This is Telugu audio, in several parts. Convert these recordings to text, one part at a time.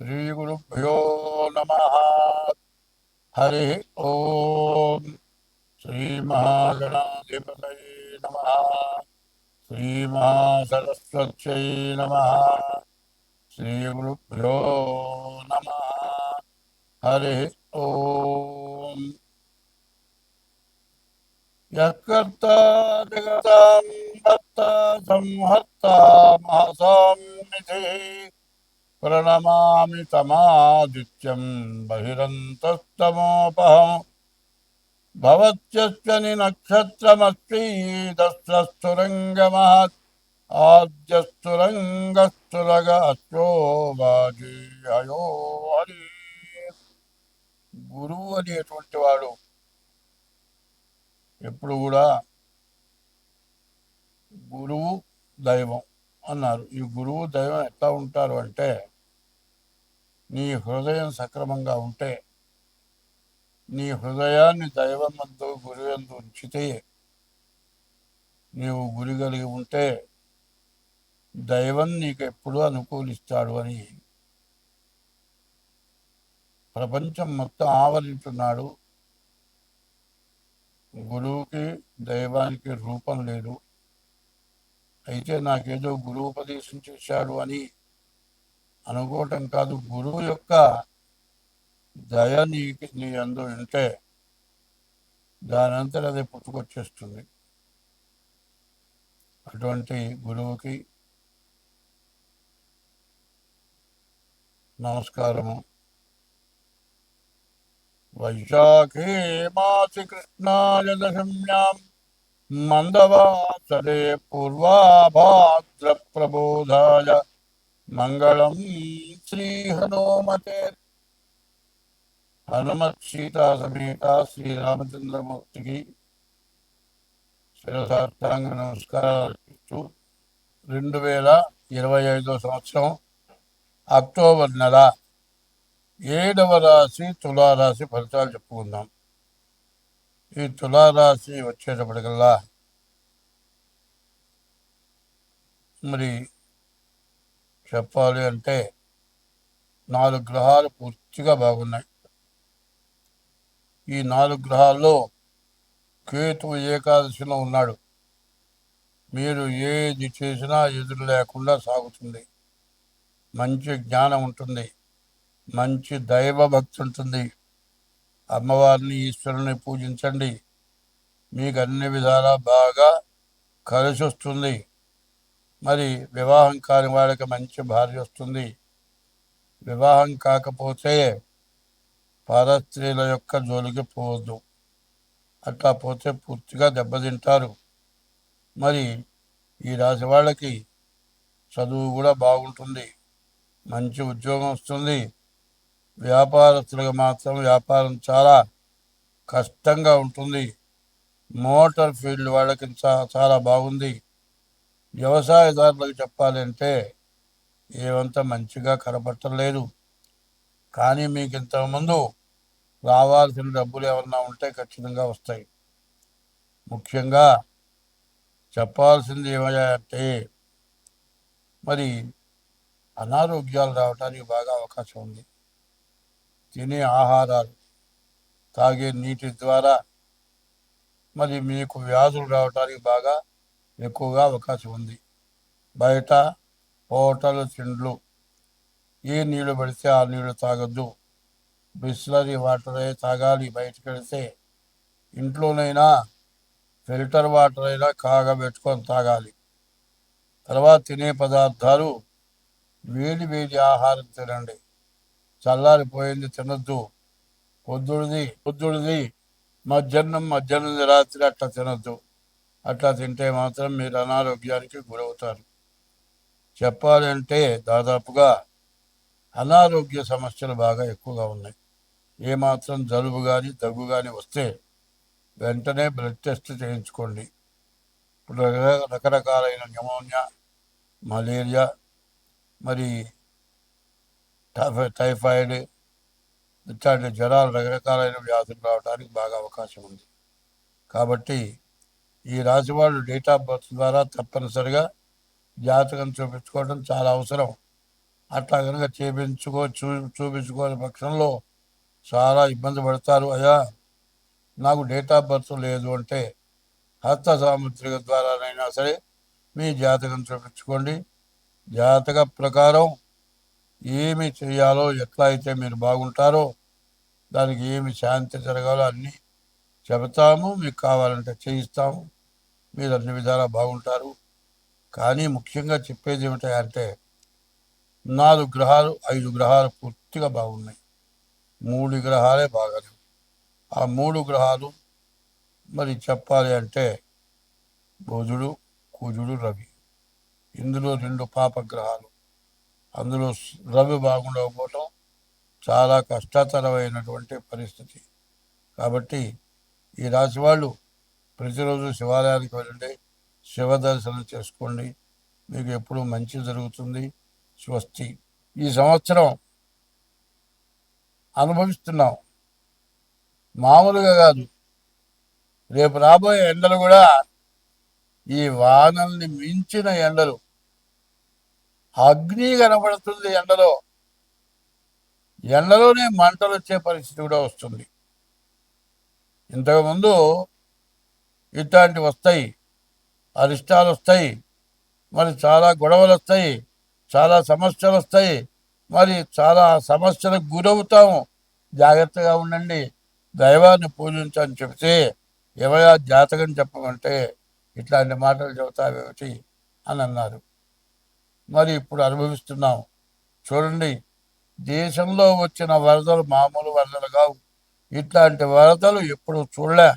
శ్రీగురుభ్యో నమ. హరి ఓం శ్రీ మహాగణాధిపతయే నమ. శ్రీ మహాసరస్వత్యై నమ. శ్రీగురుభ్యో నమ. హరి ఓం. యత్కర్త జగతాం భర్త సంహర్త మహసాం నిధి प्रणमामि तमादित्यं बहिरन्तस्तमोपहम् भवत्यश्च निनक्षत्रमस्तीदस्रस्तुरङ्गमहत् ఆద్యస్తురంగస్తురగో వాజీయో హరి గురువు అనేటువంటి వాడు ఎప్పుడు కూడా గురువు దైవం అన్నారు. ఈ గురువు దైవం ఎట్లా ఉంటారు అంటే నీ హృదయం సక్రమంగా ఉంటే నీ హృదయాన్ని దైవం మందు గురువందు ఉంచితే నీవు గురి కలిగి ఉంటే దైవం నీకు ఎప్పుడూ అనుకూలిస్తాడు అని ప్రపంచం మొత్తం ఆవరించున్నాడు గురువుకి దైవానికి రూపం లేదు. అయితే నాకేదో గురువు ఉపదేశం చేశాడు అని అనుకోవటం కాదు. గురువు యొక్క దయ నీకు నీ అందు ఉంటే దానంతా అది పుట్టుకొచ్చేస్తుంది. అటువంటి గురువుకి నమస్కారము. వైశాఖే మాసి కృష్ణాయ దశమ్యాం మందవాసరే పూర్వాభాద్ర ప్రబోధాయ మంగళం శ్రీ హనుమతే హనుమత్ సీతా సమేత శ్రీరామచంద్రమూర్తికి శిరసార్థాంగ నమస్కారాలు రెండు వేల ఇరవై ఐదో సంవత్సరం అక్టోబర్ నెల ఏడవ రాశి తులారాశి ఫలితాలు చెప్పుకుందాం. ఈ తులారాశి వచ్చేటప్పటికల్లా మరి చెప్పాలి అంటే నాలుగు గ్రహాలు పూర్తిగా బాగున్నాయి. ఈ నాలుగు గ్రహాల్లో కేతు ఏకాదశిలో ఉన్నాడు. మీరు ఏది చేసినా ఎదురు లేకుండా సాగుతుంది. మంచి జ్ఞానం ఉంటుంది. మంచి దైవ భక్తి ఉంటుంది. అమ్మవారిని ఈశ్వరుని పూజించండి. మీకు అన్ని విధాలా బాగా కలిసి వస్తుంది మరి వివాహం కాని వాళ్ళకి మంచి భార్య వస్తుంది. వివాహం కాకపోతే పరస్త్రీల యొక్క జోలికి పోవద్దు. అట్లా పోతే పూర్తిగా దెబ్బతింటారు. మరి ఈ రాశి వాళ్ళకి చదువు కూడా బాగుంటుంది. మంచి ఉద్యోగం వస్తుంది. వ్యాపారస్తులకు మాత్రం వ్యాపారం చాలా కష్టంగా ఉంటుంది. మోటార్ ఫీల్డ్ వాళ్ళకి చాలా బాగుంది. వ్యవసాయదారులకు చెప్పాలంటే ఏమంత మంచిగా కనపట్టలేదు కానీ మీకు ఇంతకుముందు రావాల్సిన డబ్బులు ఏమన్నా ఉంటే ఖచ్చితంగా వస్తాయి. ముఖ్యంగా చెప్పాల్సింది ఏమయ్యా అంటే మరి అనారోగ్యాలు రావడానికి బాగా అవకాశం ఉంది. తినే ఆహారాలు. తాగే నీటి ద్వారా మరి మీకు వ్యాధులు రావడానికి బాగా ఎక్కువగా అవకాశం ఉంది. బయట హోటల్ తిండ్లు ఏ నీళ్ళు పడితే ఆ నీళ్ళు తాగొద్దు. బిస్లరీ వాటరే తాగాలి బయటకు వెళితే ఇంట్లోనైనా ఫిల్టర్ వాటర్ అయినా కాగబెట్టుకొని తాగాలి. తర్వాత తినే పదార్థాలు వేడి వేడి ఆహారం తినండి. చల్లారిపోయింది తినద్దు. పొద్దుడిది పొద్దుడిది మధ్యాహ్నం మధ్యాహ్నం రాత్రి అట్లా తినద్దు. అట్లా తింటే మాత్రం మీరు అనారోగ్యానికి గురవుతారు. చెప్పాలంటే దాదాపుగా అనారోగ్య సమస్యలు బాగా ఎక్కువగా ఉన్నాయి. ఏమాత్రం జలుబు కానీ దగ్గు కానీ వస్తే వెంటనే బ్లడ్ టెస్ట్ చేయించుకోండి. ఇప్పుడు రక- రకరకాలైన న్యూమోనియా మలేరియా మరి టైఫా- టైఫాయిడ్ ఇట్లాంటి జ్వరాలు రకరకాలైన వ్యాధులు రావడానికి బాగా అవకాశం ఉంది. కాబట్టి ఈ రాశి వాళ్ళు డేట్ ఆఫ్ బర్త్ ద్వారా తప్పనిసరిగా జాతకం చూపించుకోవడం చాలా అవసరం. అట్లా కనుక చేపించుకో చూ చూపించుకోని పక్షంలో చాలా ఇబ్బంది పడతారు. అయ్యా నాకు డేట్ ఆఫ్ బర్త్ లేదు అంటే హస్త సాముద్రిక ద్వారానైనా సరే మీ జాతకం చూపించుకోండి. జాతక ప్రకారం ఏమి చేయాలో ఎట్లా అయితే మీరు బాగుంటారో దానికి ఏమి శాంతి జరగాలో అన్నీ చెబుతాము. మీకు కావాలంటే చేయిస్తాము. మీరు అన్ని విధాలా బాగుంటారు. కానీ ముఖ్యంగా చెప్పేది ఏమిటంటే నాలుగు గ్రహాలు ఐదు గ్రహాలు పూర్తిగా బాగున్నాయి. మూడు గ్రహాలే బాగాలేవు. ఆ మూడు గ్రహాలు మరి చెప్పాలి అంటే బుధుడు కుజుడు రవి. ఇందులో రెండు పాపగ్రహాలు అందులో రవి బాగుండకపోవటం చాలా కష్టతరమైనటువంటి పరిస్థితి. కాబట్టి ఈ రాశి వాళ్ళు ప్రతిరోజు శివాలయానికి వెళ్ళండి శివ దర్శనం చేసుకోండి మీకు ఎప్పుడు మంచి జరుగుతుంది స్వస్తి. ఈ సంవత్సరం అనుభవిస్తున్నాం. మామూలుగా కాదు. రేపు రాబోయే ఎండలు కూడా ఈ వానల్ని మించిన ఎండలు. అగ్ని కనబడుతుంది ఎండలో. ఎండలోనే మంటలు వచ్చే పరిస్థితి కూడా వస్తుంది. ఇంతకుముందు ఇట్లాంటివి వస్తాయి అరిష్టాలు వస్తాయి మరి చాలా గొడవలు వస్తాయి చాలా సమస్యలు వస్తాయి మరి చాలా సమస్యలకు గురవుతాము. జాగ్రత్తగా ఉండండి. దైవాన్ని పూజించని చెబితే ఎవరా జాతకం చెప్పమంటే ఇట్లాంటి మాటలు చెబుతావేమిటి? అని అన్నారు. మరి ఇప్పుడు అనుభవిస్తున్నాం. చూడండి దేశంలో వచ్చిన వరదలు మామూలు వరదలు కావు. ఇట్లాంటి వరదలు ఎప్పుడు చూడలే.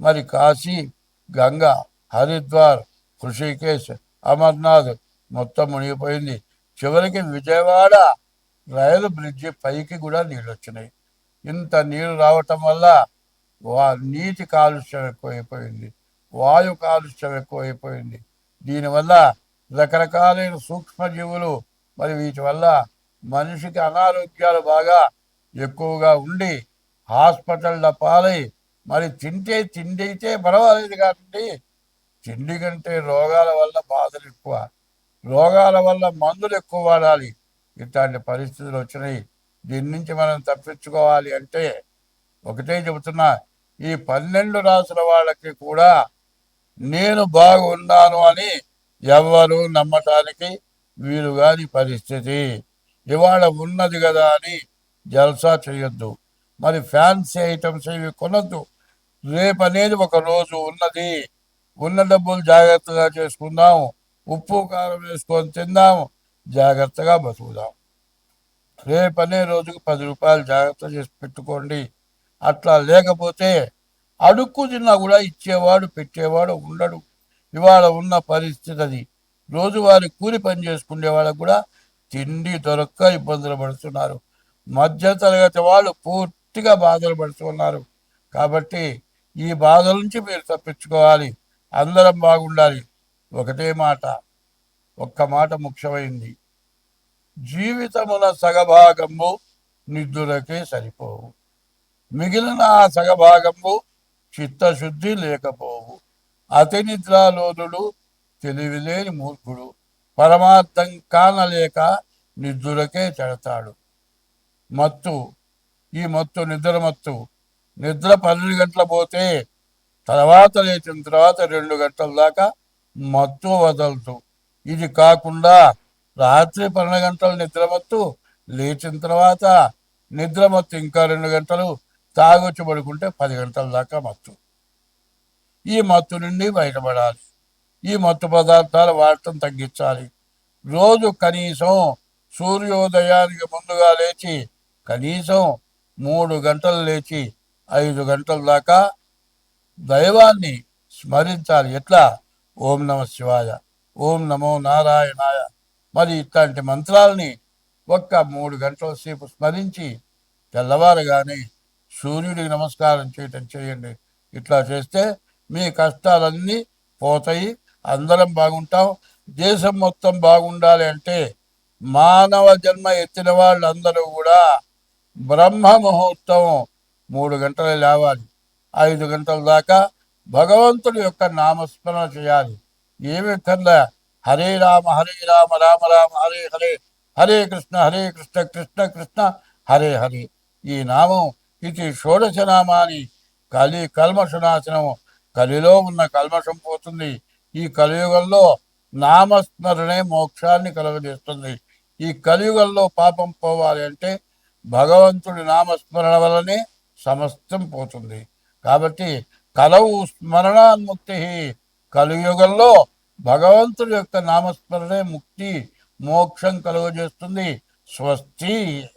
మరి కాశీ గంగా హరిద్వార్ హృషికేశ్ అమర్నాథ్ మొత్తం మునిగిపోయింది. చివరికి విజయవాడ రైలు బ్రిడ్జి పైకి కూడా నీళ్ళు వచ్చినాయి ఇంత నీరు రావటం వల్ల వా నీటి కాలుష్యం ఎక్కువైపోయింది. వాయు కాలుష్యం ఎక్కువైపోయింది. దీనివల్ల రకరకాలైన సూక్ష్మజీవులు మరి వీటి వల్ల మనిషికి అనారోగ్యాలు బాగా ఎక్కువగా ఉండి హాస్పిటల్ల పాలై మరి తింటే తిండి అయితే పర్వాలేదు కాబట్టి తిండి కంటే రోగాల వల్ల బాధలు ఎక్కువ. రోగాల వల్ల మందులు ఎక్కువ వాడాలి. ఇట్లాంటి పరిస్థితులు వచ్చినాయి. దీని నుంచి మనం తప్పించుకోవాలి అంటే ఒకటే చెబుతున్నా ఈ పన్నెండు రాసుల వాళ్ళకి కూడా నేను బాగున్నాను అని ఎవ్వరు నమ్మటానికి వీలు కాని పరిస్థితి. ఇవాళ ఉన్నది కదా అని జల్సా చేయొద్దు. మరి ఫ్యాన్సీ ఐటమ్స్ ఇవి కొనొద్దు. రేపు అనేది ఒక రోజు ఉన్నది. ఉన్న డబ్బులు జాగ్రత్తగా చేసుకుందాం. ఉప్పు కారం వేసుకొని తిందాం. జాగ్రత్తగా బతుకుదాం. రేపు అనే రోజుకు పది రూపాయలు జాగ్రత్త చేసి పెట్టుకోండి. అట్లా లేకపోతే అడుక్కు తిన్నా కూడా ఇచ్చేవాడు పెట్టేవాడు ఉండడు. ఇవాళ ఉన్న పరిస్థితి అది. రోజువారి కూలి పని చేసుకునే వాళ్ళకు కూడా తిండి దొరక్క ఇబ్బందులు పడుతున్నారు. మధ్య తరగతి వాళ్ళు పూర్తిగా బాధలు పడుతున్నారు. కాబట్టి ఈ బాధల నుంచి మీరు తప్పించుకోవాలి. అందరం బాగుండాలి. ఒకటే మాట. ఒక్క మాట ముఖ్యమైంది. జీవితమున సగభాగము నిద్దులకే సరిపోవు. మిగిలిన ఆ సగభాగము చిత్తశుద్ధి లేకపోవు. అతినిద్రాలోనుడు తెలివిలేని మూర్ఖుడు. పరమార్థం కానలేక నిద్రులకే చెడతాడు మత్తు ఈ మత్తు నిద్ర మత్తు. నిద్ర పన్నెండు గంటల పోతే తర్వాత లేచిన తర్వాత రెండు గంటల దాకా మత్తు వదలదు. ఇది కాకుండా రాత్రి పన్నెండు గంటలు నిద్రమత్తు లేచిన తర్వాత నిద్రమత్తు ఇంకా రెండు గంటలు తాగొచ్చి పడుకుంటే పది గంటల దాకా మత్తు. ఈ మత్తు నుండి బయటపడాలి. ఈ మత్తు పదార్థాలు వాడటం తగ్గించాలి. రోజు కనీసం సూర్యోదయానికి ముందుగా లేచి కనీసం మూడు గంటలు లేచి ఐదు గంటల దాకా దైవాన్ని స్మరించాలి. ఎట్లా? ఓం నమ శివాయ ఓం నమో నారాయణాయ. మరి ఇట్లాంటి మంత్రాలని ఒక్క మూడు గంటల సేపు స్మరించి తెల్లవారుగానే సూర్యుడికి నమస్కారం చేయటం చేయండి. ఇట్లా చేస్తే మీ కష్టాలన్నీ పోతాయి అందరం బాగుంటాం దేశం మొత్తం బాగుండాలి అంటే మానవ జన్మ ఎత్తిన వాళ్ళందరూ కూడా బ్రహ్మ ముహూర్తం మూడు గంటలు లేవాలి. ఐదు గంటల దాకా భగవంతుడి యొక్క నామస్మరణ చేయాలి. ఏమి కన్నా హరే రామ హరే రామ రామ రామ హరే హరే హరే కృష్ణ హరే కృష్ణ కృష్ణ కృష్ణ హరే హరే. ఈ నామం ఇది షోడశ నామాని కలి కల్మషనాశనం కలిలో ఉన్న కల్మషం పోతుంది. ఈ కలియుగంలో నామస్మరణే మోక్షాన్ని కలుగజేస్తుంది. ఈ కలియుగంలో పాపం పోవాలి అంటే భగవంతుడి నామస్మరణ వల్లనే సమస్తం పోతుంది. కాబట్టి కలవు స్మరణాన్ముక్తి. కలియుగంలో భగవంతుడి యొక్క నామస్మరణే ముక్తి మోక్షం కలుగజేస్తుంది. స్వస్తి.